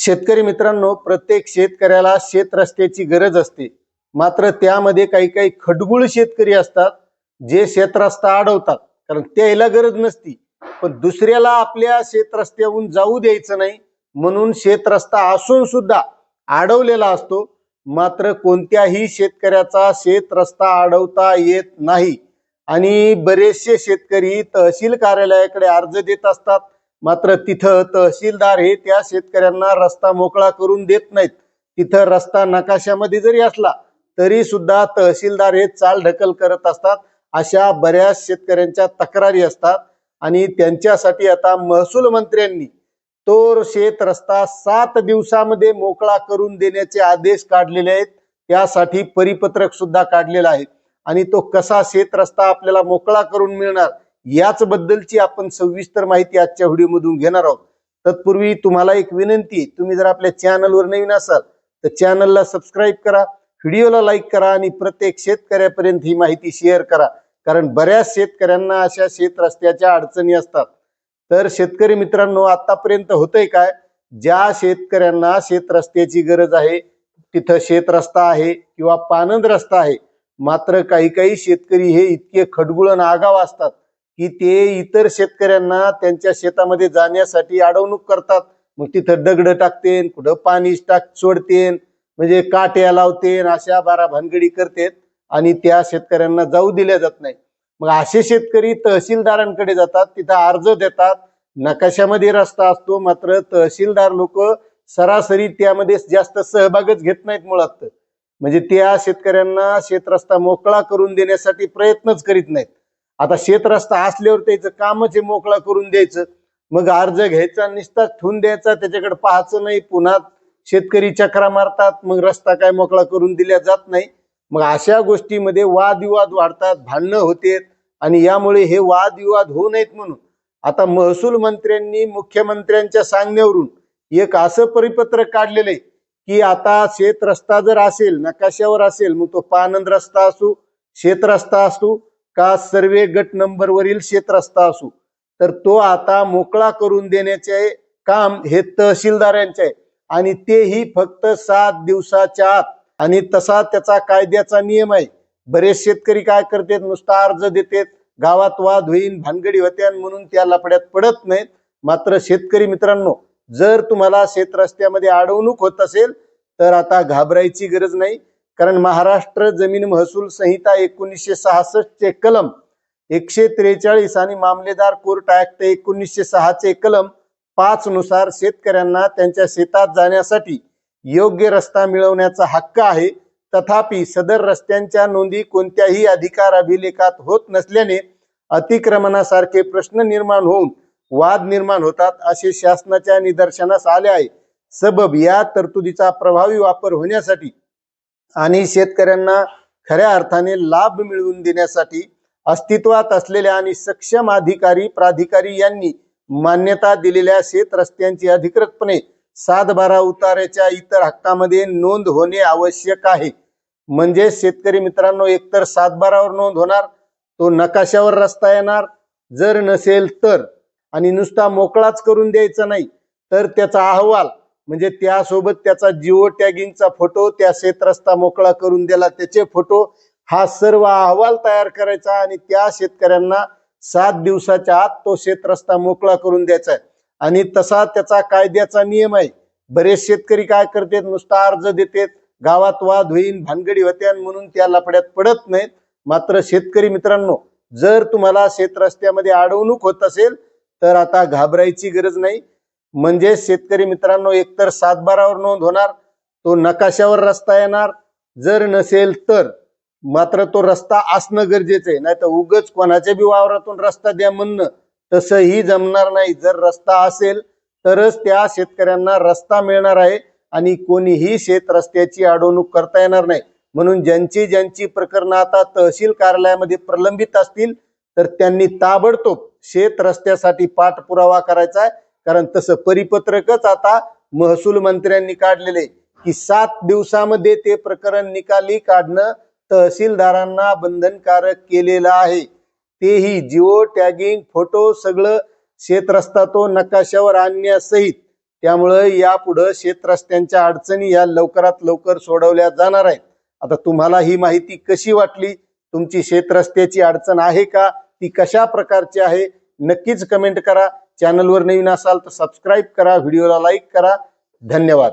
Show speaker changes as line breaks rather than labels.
शेतकरी मित्रांनो प्रत्येक शेतकऱ्याला शेत रस्त्याची गरज असते. मात्र त्यामध्ये काही काही खडगुळ शेतकरी असतात जे शेत रस्ता अडवतात. कारण त्याला गरज नसती. पण दुसऱ्याला आपल्या शेत रस्त्याहून जाऊ द्यायचं नाही म्हणून शेत रस्ता असून सुद्धा अडवलेला असतो. मात्र कोणत्याही शेतकऱ्याचा शेत रस्ता अडवता येत नाही. आणि बरेचसे शेतकरी तहसील कार्यालयाकडे अर्ज देत असतात. मात्र तिथं तहसीलदार हे त्या शेतकऱ्यांना रस्ता मोकळा करून देत नाहीत. तिथं रस्ता नकाशामध्ये जरी असला तरी सुद्धा तहसीलदार हे चाल ढकल करत असतात. अशा बऱ्याच शेतकऱ्यांच्या तक्रारी असतात आणि त्यांच्यासाठी आता महसूल मंत्र्यांनी तो शेत रस्ता सात दिवसामध्ये मोकळा करून देण्याचे आदेश काढलेले आहेत. त्यासाठी परिपत्रक सुद्धा काढलेलं आहे. आणि तो कसा शेत रस्ता आपल्याला मोकळा करून मिळणार याच बद्दलची आपण सविस्तर माहिती आजच्या व्हिडिओमधून घेणार आहोत. तत्पूर्वी तुम्हाला एक विनंती आहे तुम्ही जर आपल्या चॅनलवर नवीन असाल तर चॅनलला सबस्क्राईब करा व्हिडिओला लाईक करा आणि प्रत्येक शेतकऱ्यापर्यंत ही माहिती शेअर करा. कारण बऱ्याच शेतकऱ्यांना अशा शेत रस्त्याच्या अडचणी असतात. तर शेतकरी मित्रांनो आतापर्यंत होतंय काय? ज्या शेतकऱ्यांना शेत रस्त्याची गरज आहे तिथं शेत रस्ता आहे किंवा पानंद रस्ता आहे मात्र काही काही शेतकरी हे इतके खडगुळण आगाव असतात. की ते इतर शेतकऱ्यांना त्यांच्या शेतामध्ये जाण्यासाठी अडवणूक करतात. मग तिथं दगड टाकतेन कुठं पाणी टाक सोडतेन म्हणजे काट्या लावतेन अशा बारा भानगडी करतेत आणि त्या शेतकऱ्यांना जाऊ दिल्या जात नाही. मग असे शेतकरी तहसीलदारांकडे जातात तिथं अर्ज देतात. नकाशामध्ये रस्ता असतो मात्र तहसीलदार लोक सरासरी त्यामध्ये जास्त सहभागच घेत नाहीत मुळात. म्हणजे त्या शेतकऱ्यांना शेत रस्ता मोकळा करून देण्यासाठी प्रयत्नच करीत नाहीत. आता शेत रस्ता असल्यावर त्याचं कामच हे मोकळा करून द्यायचं. मग अर्ज घ्यायचा निस्ताच ठेवून द्यायचा त्याच्याकडे पाहायचं नाही पुन्हा शेतकरी चक्रा मारतात मग रस्ता काय मोकळा करून दिल्या जात नाही. मग अशा गोष्टीमध्ये वादविवाद वाढतात भांडणं होते आणि यामुळे हे वादविवाद होऊ नयेत म्हणून. आता महसूल मंत्र्यांनी मुख्यमंत्र्यांच्या सांगण्यावरून एक असं परिपत्रक काढलेलं आहे की आता शेत रस्ता जर असेल नकाशावर असेल मग तो पानंद रस्ता असू शेत रस्ता असू का सर्वे गट नंबर वरील शेत असू? तर तो आता मोकळा करून देण्याचे काम हे तहसीलदारांचे आहे. आणि तेही फक्त सात दिवसाच्या आत. आणि तसा त्याचा कायद्याचा नियम आहे. बरेच शेतकरी काय करतात? नुसता अर्ज देतात. गावात वाद होईन भानगडी होत्या म्हणून त्या लफड्यात पडत नाहीत. मात्र शेतकरी मित्रांनो जर तुम्हाला शेतरस्त्यामध्ये अडवणूक होत असेल तर आता घाबरायची गरज नाही. कारण महाराष्ट्र जमीन महसूल संहिता एकोणीसशे सहासष्टचे कलम एकशे त्रेचाळीस आणि मामलेदार कोर्ट ऍक्ट एकोणीसशे सहाचे कलम पाच नुसार शेतकऱ्यांना त्यांच्या शेतात जाण्यासाठी योग्य रस्ता मिळवण्याचा हक्क आहे. तथापि सदर रस्त्यांच्या नोंदी कोणत्याही अधिकार अभिलेखात होत नसल्याने अतिक्रमणासारखे प्रश्न निर्माण होऊन वाद निर्माण होतात असे शासनाच्या निदर्शनास आले आहे. सबब या तरतुदीचा प्रभावी वापर होण्यासाठी आणि शेतकऱ्यांना खऱ्या अर्थाने लाभ मिळवून देण्यासाठी अस्तित्वात असलेल्या आणि सक्षम अधिकारी प्राधिकारी यांनी मान्यता दिलेल्या शेत रस्त्यांची अधिकृतपणे सात बारा उतार्याच्या इतर हक्कामध्ये नोंद होणे आवश्यक आहे. म्हणजे शेतकरी मित्रांनो एकतर सात बारावर नोंद होणार तो नकाशावर रस्ता येणार. जर नसेल तर आणि नुसता मोकळाच करून द्यायचा नाही तर त्याचा अहवाल म्हणजे त्यासोबत त्याचा जिओ टॅगिंगचा फोटो त्या शेत रस्ता मोकळा करून दिला. त्याचे फोटो हा सर्व अहवाल तयार करायचा आणि त्या शेतकऱ्यांना सात दिवसाच्या आत तो शेत रस्ता मोकळा करून द्यायचा आहे. आणि तसा त्याचा कायद्याचा नियम आहे. बरेच शेतकरी काय करतात? नुसता अर्ज देतात. गावात वाद होईन भानगडी होत्या म्हणून त्या लफड्यात पडत नाहीत. मात्र शेतकरी मित्रांनो जर तुम्हाला शेत रस्त्यामध्ये अडवणूक होत असेल तर आता घाबरायची गरज नाही. म्हणजे शेतकरी मित्रांनो एकतर सातबारावर नोंद होणार तो नकाशावर रस्ता येणार. जर नसेल तर मात्र तो रस्ता असणं गरजेचं आहे. नाही तर उगच कोणाच्या बी वावरातून रस्ता द्या म्हणणं तसंही जमणार नाही. जर रस्ता असेल तरच त्या शेतकऱ्यांना रस्ता मिळणार आहे आणि कोणीही शेत रस्त्याची अडवणूक करता येणार नाही. म्हणून ज्यांची ज्यांची प्रकरणं आता तहसील कार्यालयामध्ये प्रलंबित असतील तर त्यांनी ताबडतोब शेत रस्त्यासाठी पाठपुरावा करायचा आहे. कारण तसं परिपत्रकच आता महसूल मंत्र्यांनी काढलेले की सात दिवसामध्ये ते प्रकरण निकाली काढणं तहसीलदारांना बंधनकारक केलेलं आहे. तेही जिओ टॅगिंग फोटो सगळं शेतरस्ता तो नकाशावर आणण्यासहित त्यामुळं यापुढं शेतरस्त्यांच्या अडचणी या लवकरात लवकर सोडवल्या जाणार आहेत. आता तुम्हाला ही माहिती कशी वाटली? तुमची शेतरस्त्याची अडचण आहे का? ती कशा प्रकारची आहे? नक्कीच कमेंट करा. चॅनलवर नवीन असाल तर सबस्क्राईब करा व्हिडिओला लाईक करा. धन्यवाद.